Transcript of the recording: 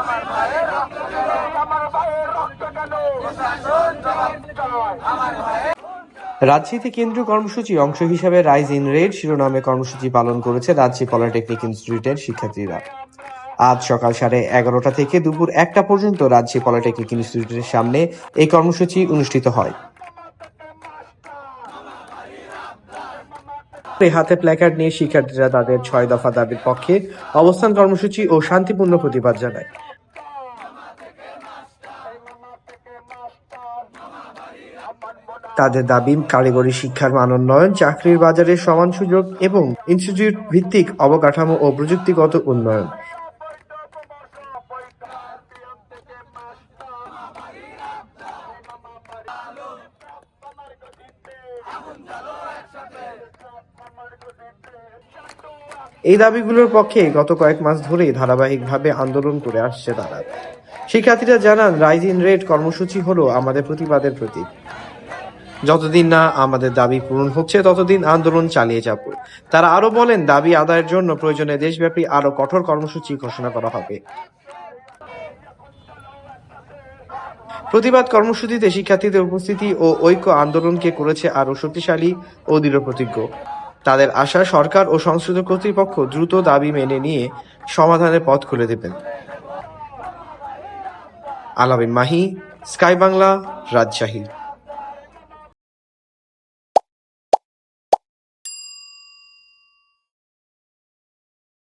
আমার ভাইয়ের রক্ত কেন আমার ভাইয়ের রক্ত কেন আমার ভাইয়ের রাজশাহীতে কেন্দ্রীয় কর্মসূচি অংশ হিসাবে রাইজ ইন রেড শিরোনামে কর্মসূচি পালন করেছে রাজশাহী পলিটেকনিক ইনস্টিটিউটের শিক্ষার্থীরা। আজ সকাল সাড়ে এগারোটা থেকে দুপুর একটা পর্যন্ত রাজশাহী পলিটেকনিক ইনস্টিটিউটের সামনে এই কর্মসূচি অনুষ্ঠিত হয়। হাতে প্ল্যাকার্ড নিয়ে শিক্ষার্থীরা তাদের ছয় দফা দাবির পক্ষে অবস্থান কর্মসূচি ও শান্তিপূর্ণ প্রতিবাদ জানায়। তাদের দাবি, কারিগরি শিক্ষার মান উন্নয়ন, চাকরির বাজারে সমান সুযোগ এবং ইনস্টিটিউট ভিত্তিক অবকাঠামো ও প্রযুক্তিগত উন্নয়ন। এই দাবিগুলোর পক্ষে গত কয়েক মাস ধরেই ধারাবাহিকভাবে আন্দোলন করে আসছে তারা। শিক্ষার্থীরা জানান রাইজ ইন রেড কর্মসূচি হলো আমাদের প্রতিবাদের প্রতীক। যতদিন না আমাদের দাবি পূরণ হচ্ছে, ততদিন আন্দোলন চালিয়ে যাব। তারা আরও বলেন, দাবি আদায়ের জন্য প্রয়োজনে দেশব্যাপী আরও কঠোর কর্মসূচি ঘোষণা করা হবে। প্রতিবাদ কর্মসূচিতে শিক্ষার্থীদের উপস্থিতি ও ঐক্য আন্দোলনকে করেছে আরও শক্তিশালী ও দৃঢ় প্রতিজ্ঞ তাদের আশা সরকার ও সংশ্লিষ্ট কর্তৃপক্ষ দ্রুত দাবি মেনে নিয়ে সমাধানের পথ খুলে দেবেন। আলামিন মাহি, স্কাই বাংলা, রাজশাহী।